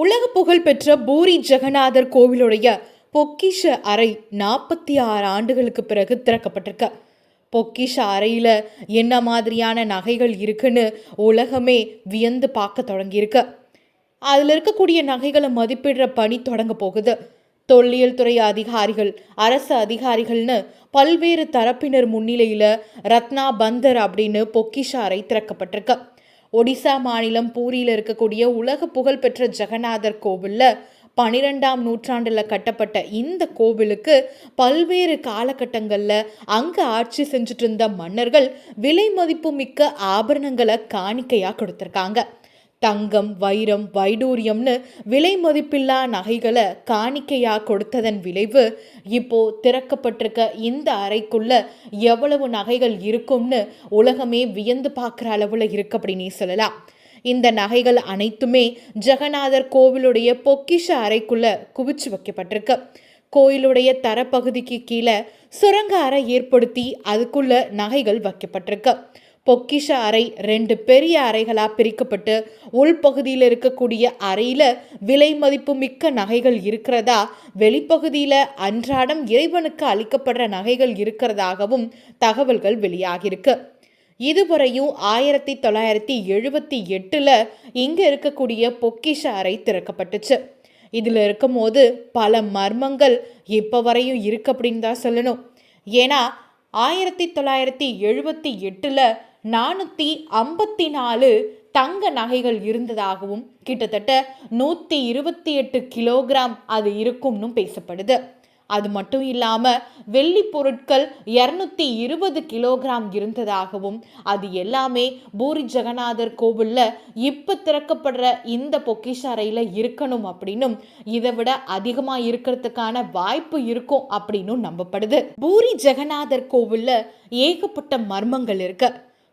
உலக புகழ்பெற்ற பூரி ஜெகநாதர் கோவிலுடைய பொக்கிஷ அறை நாற்பத்தி ஆறு ஆண்டுகளுக்கு பிறகு திறக்கப்பட்டிருக்கு. பொக்கிஷ அறையில் என்ன மாதிரியான நகைகள் இருக்குன்னு உலகமே வியந்து பார்க்க தொடங்கியிருக்கு. அதில் இருக்கக்கூடிய நகைகளை மதிப்பிடுற பணி தொடங்க போகுது. தொல்லியல் துறை அதிகாரிகள் அரசு அதிகாரிகள்னு பல்வேறு தரப்பினர் முன்னிலையில் ரத்னா பந்தர் அப்படின்னு பொக்கிஷ அறை திறக்கப்பட்டிருக்கு. ஒடிசா மாநிலம் பூரியில் இருக்கக்கூடிய உலக புகழ்பெற்ற ஜெகநாதர் கோவிலில் பனிரெண்டாம் நூற்றாண்டில் கட்டப்பட்ட இந்த கோவிலுக்கு பல்வேறு காலகட்டங்களில் அங்கே ஆட்சி செஞ்சுட்டு இருந்த மன்னர்கள் விலை மதிப்பு மிக்க ஆபரணங்களை காணிக்கையாக கொடுத்துருக்காங்க. தங்கம் வைரம் வைடூரியம்னு விலை மதிப்பில்லா நகைகளை காணிக்கையாக கொடுத்ததன் விளைவு இப்போ திறக்கப்பட்டிருக்க இந்த அறைக்குள்ள எவ்வளவு நகைகள் இருக்கும்னு உலகமே வியந்து பார்க்குற அளவில் இருக்கு அப்படின்னே சொல்லலாம். இந்த நகைகள் அனைத்துமே ஜெகநாதர் கோவிலுடைய பொக்கிஷ அறைக்குள்ள குவிச்சு வைக்கப்பட்டிருக்கு. கோயிலுடைய தரப்பகுதிக்கு கீழே சுரங்க அறை ஏற்படுத்தி அதுக்குள்ள நகைகள் வைக்கப்பட்டிருக்கு. பொக்கிஷ அறை ரெண்டு பெரிய அறைகளாக பிரிக்கப்பட்டு உள்பகுதியில் இருக்கக்கூடிய அறையில் விலை மதிப்பு மிக்க நகைகள் இருக்கிறதா வெளிப்பகுதியில் அன்றாடம் இறைவனுக்கு அளிக்கப்படுற நகைகள் இருக்கிறதாகவும் தகவல்கள் வெளியாகியிருக்கு. இதுவரையும் ஆயிரத்தி தொள்ளாயிரத்தி எழுபத்தி எட்டில் இங்கே இருக்கக்கூடிய பொக்கிஷ அறை திறக்கப்பட்டுச்சு. இதில் இருக்கும்போது பல மர்மங்கள் இப்போ வரையும் இருக்கு அப்படின்னு தான் சொல்லணும். ஏன்னா ஆயிரத்தி தொள்ளாயிரத்தி எழுபத்தி எட்டில் நானூற்றி ஐம்பத்தி நாலு தங்க நகைகள் இருந்ததாகவும் கிட்டத்தட்ட நூற்றி இருபத்தி எட்டு கிலோகிராம் அது இருக்கும்னு பேசப்படுது. அது மட்டும் இல்லாமல் வெள்ளி பொருட்கள் இரநூத்தி இருபது கிலோகிராம் இருந்ததாகவும் அது எல்லாமே பூரி ஜெகநாதர் கோவிலில் இப்போ திறக்கப்படுற இந்த பொக்கிஷ அறையில் இருக்கணும் அப்படின்னும் இதை விட அதிகமாக இருக்கிறதுக்கான வாய்ப்பு இருக்கும் அப்படின்னும் நம்பப்படுது. பூரி ஜெகநாதர் கோவிலில் ஏகப்பட்ட மர்மங்கள் இருக்கு.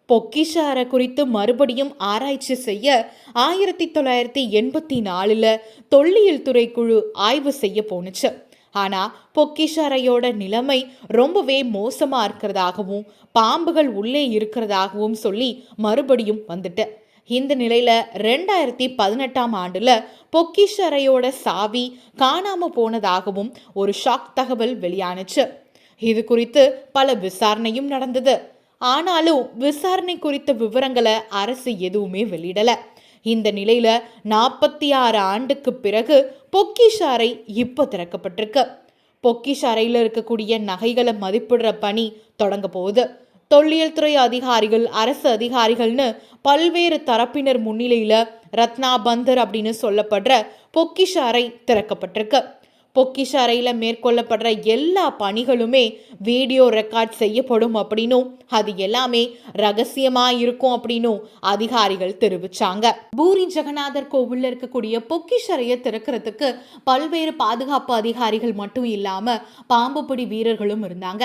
பொக்கிஷ அறை குறித்து மறுபடியும் ஆராய்ச்சி செய்ய ஆயிரத்தி தொள்ளாயிரத்தி எண்பத்தி நாலில் தொல்லியல் துறை குழு ஆய்வு செய்ய போனுச்சு ஆனால் பொக்கிஷறையோட நிலைமை ரொம்பவே மோசமாக இருக்கிறதாகவும் பாம்புகள் உள்ளே இருக்கிறதாகவும் சொல்லி மறுபடியும் வந்துட்டு. இந்த நிலையில் ரெண்டாயிரத்தி பதினெட்டாம் ஆண்டில் பொக்கிஷறையோட சாவி காணாமல் போனதாகவும் ஒரு ஷாக் தகவல் வெளியானுச்சு. இது குறித்து பல விசாரணையும் நடந்தது. ஆனாலும் விசாரணை குறித்த விவரங்களை அரசு எதுவுமே வெளியிடலை. இந்த நிலையில் நாற்பத்தி ஆறு ஆண்டுக்கு பிறகு பொக்கிஷாரை இப்போ திறக்கப்பட்டிருக்கு. பொக்கிஷாரையில் இருக்கக்கூடிய நகைகளை மதிப்பிடுற பணி தொடங்க போகுது. தொல்லியல் துறை அதிகாரிகள் அரசு அதிகாரிகள்னு பல்வேறு தரப்பினர் முன்னிலையில் ரத்னா பந்தர் அப்படின்னு சொல்லப்படுற பொக்கிஷாரை திறக்கப்பட்டிருக்கு. பொக்கிஷ அறையில் மேற்கொள்ளப்படுற எல்லா பணிகளுமே வீடியோ ரெக்கார்ட் செய்யப்படும் அப்படின்னும் அது எல்லாமே ரகசியமா இருக்கும் அப்படின்னும் அதிகாரிகள் தெரிவிச்சாங்க. பூரி ஜெகநாதர் கோவிலில் இருக்கக்கூடிய பொக்கிஷ அறையை திறக்கிறதுக்கு பல்வேறு பாதுகாப்பு அதிகாரிகள் மட்டும் இல்லாம பாம்புப்பிடி வீரர்களும் இருந்தாங்க.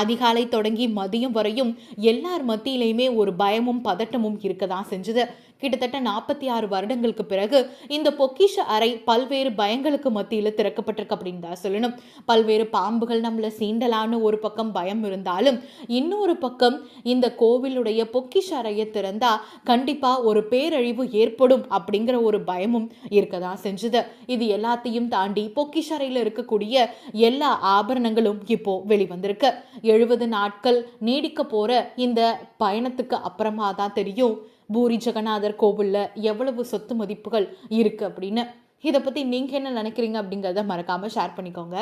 அதிகாலை தொடங்கி மதியம் வரையும் எல்லார் மத்தியிலையுமே ஒரு பயமும் பதட்டமும் இருக்க தான் செஞ்சுது. கிட்டத்தட்ட நாற்பத்தி ஆறு வருடங்களுக்கு பிறகு இந்த பொக்கிஷ அறை பல்வேறு பயங்களுக்கு மத்தியில் திறக்கப்பட்டிருக்கு அப்படின்னு தான் சொல்லணும். பல்வேறு பாம்புகள் நம்மளை சீண்டலான்னு ஒரு பக்கம் பயம் இருந்தாலும் இன்னொரு பக்கம் இந்த கோவிலுடைய பொக்கிஷ அறையை திறந்தா கண்டிப்பா ஒரு பேரழிவு ஏற்படும் அப்படிங்கிற ஒரு பயமும் இருக்க தான் செஞ்சுது. இது எல்லாத்தையும் தாண்டி பொக்கிஷ அறையில் இருக்கக்கூடிய எல்லா ஆபரணங்களும் இப்போ வெளிவந்திருக்கு. எழுபது நாட்கள் நீடிக்க போற இந்த பயணத்துக்கு அப்புறமா தான் தெரியும். பூரி ஜெகநாதர் கோவிலில் எவ்வளவு சொத்து மதிப்புகள் இருக்குது அப்படின்னு. இதை பற்றி நீங்கள் என்ன நினைக்கிறீங்க அப்படிங்கிறத மறக்காமல் ஷேர் பண்ணிக்கோங்க.